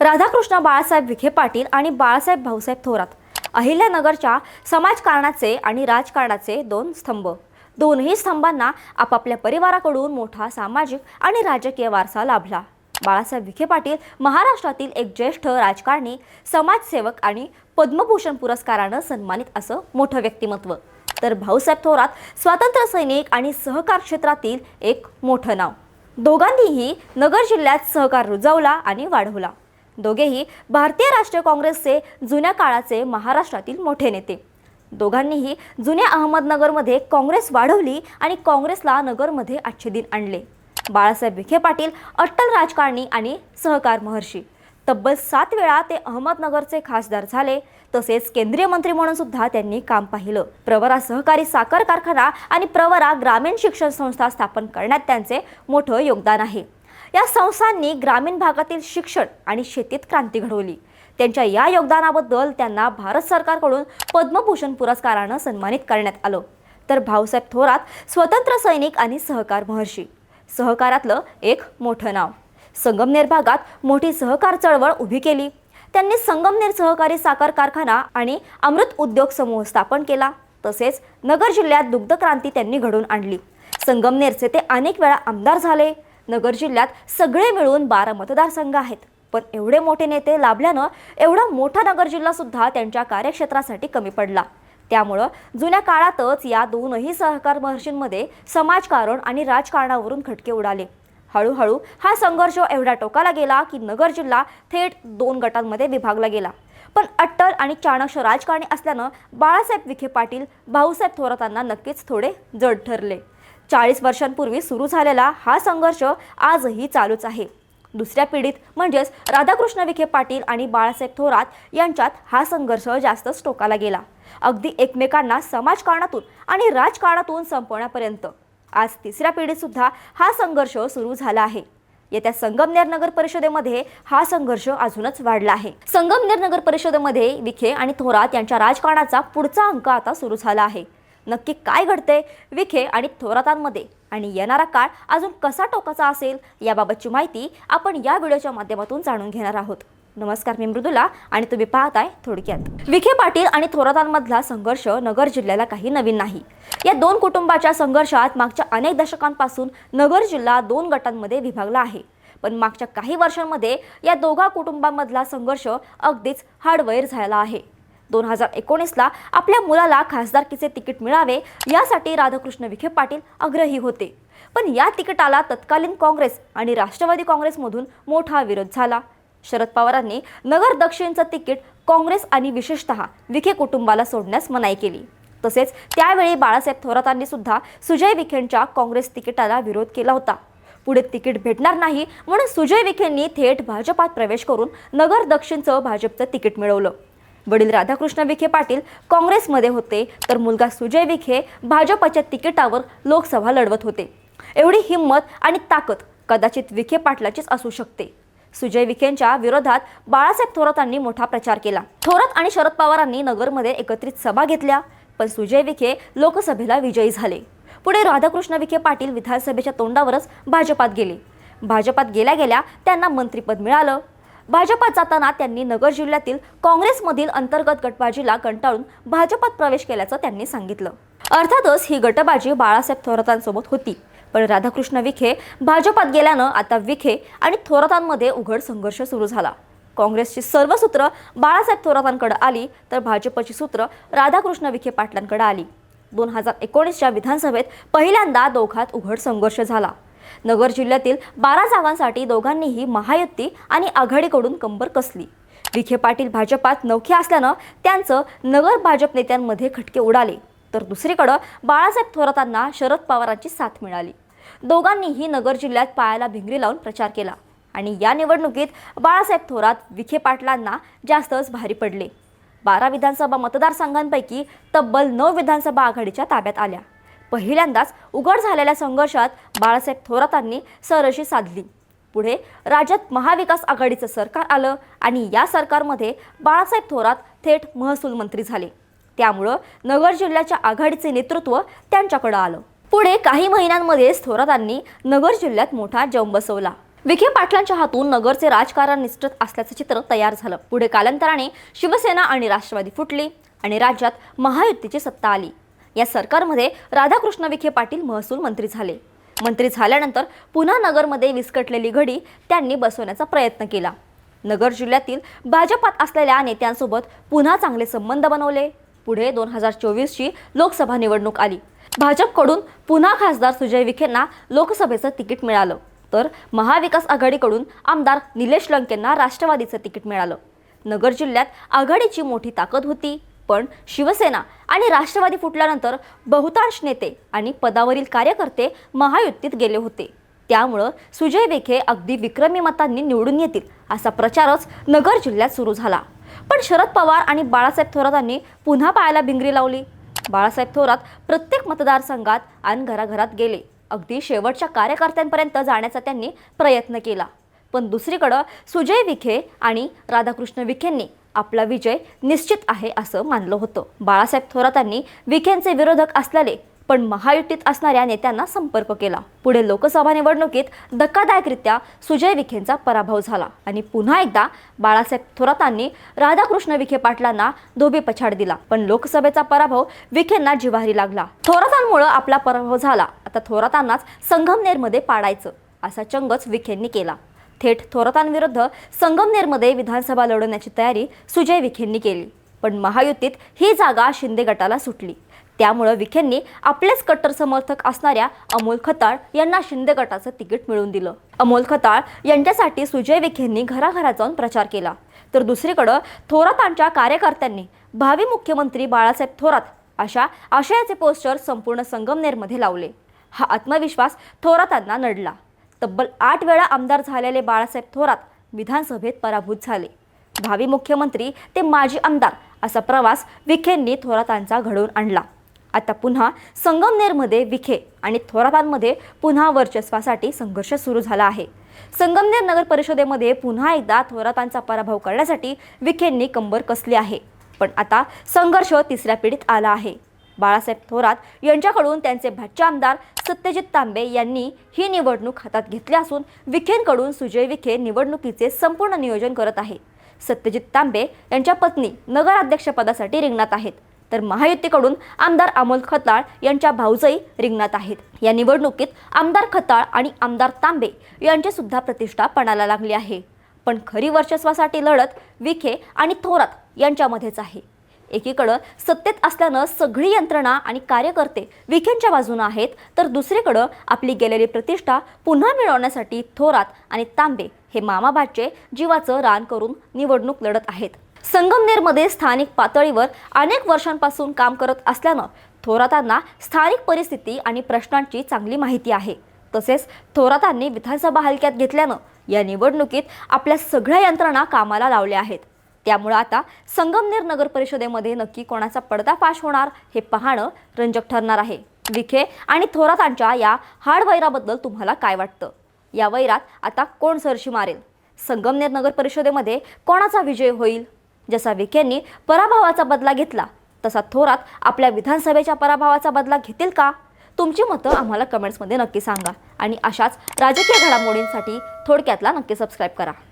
राधाकृष्ण बाळासाहेब विखे पाटील आणि बाळासाहेब भाऊसाहेब थोरात अहिल्यानगरच्या समाजकारणाचे आणि राजकारणाचे दोन स्तंभ. दोनही स्तंभांना आपापल्या परिवाराकडून मोठा सामाजिक आणि राजकीय वारसा लाभला. बाळासाहेब विखे पाटील महाराष्ट्रातील एक ज्येष्ठ राजकारणी समाजसेवक आणि पद्मभूषण पुरस्कारानं सन्मानित असं मोठं व्यक्तिमत्व. तर भाऊसाहेब थोरात स्वातंत्र्य सैनिक आणि सहकार क्षेत्रातील एक मोठं नाव. दोघांनीही नगर जिल्ह्यात सहकार रुजवला आणि वाढवला. दोघेही भारतीय राष्ट्रीय काँग्रेसचे जुन्या काळाचे महाराष्ट्रातील मोठे नेते. दोघांनीही जुन्या अहमदनगरमध्ये काँग्रेस वाढवली आणि काँग्रेसला नगरमध्ये आजचे दिन आणले. बाळासाहेब विखे पाटील अट्टल राजकारणी आणि सहकार महर्षी. तब्बल सात वेळा ते अहमदनगरचे खासदार झाले तसेच केंद्रीय मंत्री म्हणून सुद्धा त्यांनी काम पाहिलं. प्रवरा सहकारी साखर कारखाना आणि प्रवरा ग्रामीण शिक्षण संस्था स्थापन करण्यात त्यांचे मोठं योगदान आहे. या संस्थांनी ग्रामीण भागातील शिक्षण आणि शेतीत क्रांती घडवली. त्यांच्या या योगदानाबद्दल त्यांना भारत सरकारकडून पद्मभूषण पुरस्कारानं सन्मानित करण्यात आलं. तर भाऊसाहेब थोरात स्वतंत्र सैनिक आणि सहकार महर्षी. सहकारातलं एक मोठं नाव. संगमनेर भागात मोठी सहकार चळवळ उभी केली. त्यांनी संगमनेर सहकारी साखर कारखाना आणि अमृत उद्योग समूह स्थापन केला. तसेच नगर जिल्ह्यात दुग्ध क्रांती त्यांनी घडवून आणली. संगमनेरचे ते अनेक वेळा आमदार झाले. नगर जिल्ह्यात सगळे मिळून बारा मतदारसंघ आहेत. पण एवढे मोठे नेते लाभल्यानं एवढा मोठा नगर जिल्हा सुद्धा त्यांच्या कार्यक्षेत्रासाठी कमी पडला. त्यामुळं जुन्या काळातच या दोनही सहकार महर्षींमध्ये समाजकारण आणि राजकारणावरून खटके उडाले. हळूहळू हा संघर्ष एवढ्या टोकाला गेला की नगर जिल्हा थेट दोन गटांमध्ये विभागला गेला. पण अट्टल आणि चाणक्य राजकारणी असल्यानं बाळासाहेब विखे पाटील भाऊसाहेब थोरातांना नक्कीच थोडे जड ठरले. चाळीस वर्षांपूर्वी सुरू झालेला हा संघर्ष आजही चालूच आहे. दुसऱ्या पिढीत म्हणजेच राधाकृष्ण विखे पाटील आणि बाळासाहेब थोरात यांच्यात हा संघर्ष जास्तच टोकाला गेला. अगदी एकमेकांना समाजकारणातून आणि राजकारणातून संपवण्यापर्यंत. आज तिसऱ्या पिढीत सुद्धा हा संघर्ष सुरू झाला आहे. येत्या संगमनेर नगर परिषदेमध्ये हा संघर्ष अजूनच वाढला आहे. संगमनेर नगर परिषदेमध्ये विखे आणि थोरात यांच्या राजकारणाचा पुढचा अंक आता सुरू झाला आहे. नक्की काय घडते विखे आणि थोरातांमध्ये. आणि येणारा काळ अजून कसा टोकाचा असेल याबाबतची माहिती आपण या व्हिडिओच्या माध्यमातून जाणून घेणार आहोत. नमस्कार मी मृदुला आणि तुम्ही पाहताय थोडक्यात. विखे पाटील आणि थोरातांमधला संघर्ष नगर जिल्ह्याला काही नवीन नाही. या दोन कुटुंबाच्या संघर्षात मागच्या अनेक दशकांपासून नगर जिल्हा दोन गटांमध्ये विभागला आहे. पण मागच्या काही वर्षांमध्ये या दोघा कुटुंबांमधला संघर्ष अगदीच हाडवैर झाला आहे. दोन हजार एकोणीसला आपल्या मुलाला खासदारकीचे तिकीट मिळावे यासाठी राधाकृष्ण विखे पाटील आग्रही होते. पण या तिकिटाला तत्कालीन काँग्रेस आणि राष्ट्रवादी काँग्रेसमधून मोठा विरोध झाला. शरद पवारांनी नगर दक्षिणचं तिकीट काँग्रेस आणि विशेषतः विखे कुटुंबाला सोडण्यास मनाई केली. तसेच त्यावेळी बाळासाहेब थोरातांनी सुद्धा सुजय विखेंच्या काँग्रेस तिकिटाला विरोध केला होता. पुढे तिकीट भेटणार नाही म्हणून सुजय विखेंनी थेट भाजपात प्रवेश करून नगर दक्षिणचं भाजपचं तिकीट मिळवलं. वडील राधाकृष्ण विखे पाटील काँग्रेसमध्ये होते तर मुलगा सुजय विखे भाजपच्या तिकिटावर लोकसभा लढवत होते. एवढी हिंमत आणि ताकद कदाचित विखे पाटलाचीच असू शकते. सुजय विखेंच्या विरोधात बाळासाहेब थोरातांनी मोठा प्रचार केला. थोरात आणि शरद पवारांनी नगरमध्ये एकत्रित सभा घेतल्या पण सुजय विखे लोकसभेला विजयी झाले. पुढे राधाकृष्ण विखे पाटील विधानसभेच्या तोंडावरच भाजपात गेले. भाजपात गेल्या गेल्या त्यांना मंत्रिपद मिळालं. भाजपात जाताना त्यांनी नगर जिल्ह्यातील काँग्रेसमधील अंतर्गत गटबाजीला कंटाळून भाजपात प्रवेश केल्याचं त्यांनी सांगितलं. अर्थातच ही गटबाजी बाळासाहेब थोरातांसोबत होती. पण राधाकृष्ण विखे भाजपात गेल्यानं आता विखे आणि थोरातांमध्ये उघड संघर्ष सुरू झाला. काँग्रेसची सर्व सूत्र बाळासाहेब थोरातांकडे आली तर भाजपची सूत्र राधाकृष्ण विखे पाटलांकडे आली. दोन हजार एकोणीसच्या विधानसभेत पहिल्यांदा दोघात उघड संघर्ष झाला. नगर जिल्ह्यातील बारा जागांसाठी दोघांनीही महायुती आणि आघाडीकडून कंबर कसली. विखे पाटील भाजपात नौखे असल्यानं त्यांचं नगर भाजप नेत्यांमध्ये खटके उडाले. तर दुसरीकडं बाळासाहेब थोरातांना शरद पवारांची साथ मिळाली. दोघांनीही नगर जिल्ह्यात पायाला भिंगरी लावून प्रचार केला आणि या निवडणुकीत बाळासाहेब थोरात विखे पाटलांना जास्तच भारी पडले. बारा विधानसभा मतदारसंघांपैकी तब्बल नऊ विधानसभा आघाडीच्या ताब्यात आल्या. पहिल्यांदाच उघड झालेल्या संघर्षात बाळासाहेब थोरातांनी सरशी साधली. पुढे राज्यात महाविकास आघाडीचं सरकार आलं आणि या सरकारमध्ये बाळासाहेब थोरात थेट महसूल मंत्री झाले. त्यामुळं नगर जिल्ह्याच्या आघाडीचे नेतृत्व त्यांच्याकडं आलं. पुढे काही महिन्यांमध्येच थोरातांनी नगर जिल्ह्यात मोठा जम बसवला विखे पाटलांच्या हातून नगरचे राजकारण निष्ठत असल्याचं चित्र तयार झालं. पुढे कालांतराने शिवसेना आणि राष्ट्रवादी फुटली आणि राज्यात महायुतीची सत्ता आली. या सरकारमध्ये राधाकृष्ण विखे पाटील महसूल मंत्री झाले. मंत्री झाल्यानंतर पुन्हा नगरमध्ये विस्कटलेली घडी त्यांनी बसवण्याचा प्रयत्न केला. नगर जिल्ह्यातील भाजपात असलेल्या नेत्यांसोबत पुन्हा चांगले संबंध बनवले. पुढे दोन हजार चोवीसची लोकसभा निवडणूक आली. भाजपकडून पुन्हा खासदार सुजय विखेंना लोकसभेचं तिकीट मिळालं. तर महाविकास आघाडीकडून आमदार निलेश लंकेंना राष्ट्रवादीचं तिकीट मिळालं. नगर जिल्ह्यात आघाडीची मोठी ताकद होती. पण शिवसेना आणि राष्ट्रवादी फुटल्यानंतर बहुतांश नेते आणि पदावरील कार्यकर्ते महायुतीत गेले होते. त्यामुळं सुजय विखे अगदी विक्रमी मतांनी निवडून येतील असा प्रचारच नगर जिल्ह्यात सुरू झाला. पण शरद पवार आणि बाळासाहेब थोरातांनी पुन्हा पायाला भिंगरी लावली. बाळासाहेब थोरात प्रत्येक मतदारसंघात आणि घराघरात गेले. अगदी शेवटच्या कार्यकर्त्यांपर्यंत जाण्याचा त्यांनी प्रयत्न केला. पण दुसरीकडं सुजय विखे आणि राधाकृष्ण विखेंनी आपला विजय निश्चित आहे असं मानलं होतं. बाळासाहेब थोरातांनी विखेंचे विरोधक असलेले पण महायुतीत असणाऱ्या नेत्यांना संपर्क केला. पुढे लोकसभा निवडणुकीत धक्कादायकरित्या सुजय विखेंचा पराभव झाला आणि पुन्हा एकदा बाळासाहेब थोरातांनी राधाकृष्ण विखे पाटलांना धोबी पछाड दिला. पण लोकसभेचा पराभव विखेंना जिव्हारी लागला. थोरातांमुळं आपला पराभव झाला. आता थोरातांनाच संगमनेरमध्ये पाडायचं असा चंगच विखेंनी केला. थेट थोरातांविरुद्ध संगमनेरमध्ये विधानसभा लढवण्याची तयारी सुजय विखेंनी केली. पण महायुतीत ही जागा शिंदे गटाला सुटली. त्यामुळं विखेंनी आपलेच कट्टर समर्थक असणाऱ्या अमोल खताळ यांना शिंदे गटाचं तिकीट मिळवून दिलं. अमोल खताळ यांच्यासाठी सुजय विखेंनी घराघरात जाऊन प्रचार केला. तर दुसरीकडं थोरातांच्या कार्यकर्त्यांनी भावी मुख्यमंत्री बाळासाहेब थोरात अशा आशयाचे पोस्टर संपूर्ण संगमनेरमध्ये लावले. हा आत्मविश्वास थोरातांना नडला. तब्बल आठ वेळा आमदार झालेले बाळासाहेब थोरात विधानसभेत पराभूत झाले. भावी मुख्यमंत्री ते माजी आमदार असा प्रवास विखेंनी थोरातांचा घडवून आणला. आता पुन्हा संगमनेरमध्ये विखे आणि थोरातांमध्ये पुन्हा वर्चस्वासाठी संघर्ष सुरू झाला आहे. संगमनेर नगर परिषदेमध्ये पुन्हा एकदा थोरातांचा पराभव करण्यासाठी विखेंनी कंबर कसली आहे. पण आता संघर्ष तिसऱ्या पिढीत आला आहे. बाळासाहेब थोरात यांच्याकडून त्यांचे भाचे आमदार सत्यजित तांबे यांनी ही निवडणूक हातात घेतली असून विखेंकडून सुजय विखे निवडणुकीचे संपूर्ण नियोजन करत आहे सत्यजित तांबे यांच्या पत्नी नगराध्यक्षपदासाठी रिंगणात आहेत. तर महायुतीकडून आमदार अमोल खताळ यांच्या भाऊजई रिंगणात आहेत. या निवडणुकीत आमदार खताळ आणि आमदार तांबे यांची सुद्धा प्रतिष्ठा पणाला लागली आहे. पण खरी वर्चस्वासाठी लढत विखे आणि थोरात यांच्यामध्येच आहे. एकीकडं सत्तेत असल्यानं सगळी यंत्रणा आणि कार्यकर्ते विखेंच्या बाजूनं आहेत तर दुसरीकडं आपली गेलेली प्रतिष्ठा पुन्हा मिळवण्यासाठी थोरात आणि तांबे हे मामाबाचे जीवाचं रान करून निवडणूक लढत आहेत. संगमनेरमध्ये स्थानिक पातळीवर अनेक वर्षांपासून काम करत असल्यानं थोरातांना स्थानिक परिस्थिती आणि प्रश्नांची चांगली माहिती आहे. तसेच थोरातांनी विधानसभा हलक्यात घेतल्यानं या निवडणुकीत आपल्या सगळ्या यंत्रणा कामाला लावल्या आहेत. त्यामुळं आता संगमनेर नगर परिषदेमध्ये नक्की कोणाचा पडदाफाश होणार हे पाहणं रंजक ठरणार आहे. विखे आणि थोरातांच्या या हाड वैराबद्दल तुम्हाला काय वाटतं? या वैरात आता कोण सरशी मारेल? संगमनेर नगर परिषदेमध्ये कोणाचा विजय होईल? जसा विखेंनी पराभवाचा बदला घेतला तसा थोरात आपल्या विधानसभेच्या पराभवाचा बदला घेतील का? तुमची मतं आम्हाला कमेंट्समध्ये नक्की सांगा. आणि अशाच राजकीय घडामोडींसाठी थोडक्यातला नक्की सबस्क्राईब करा.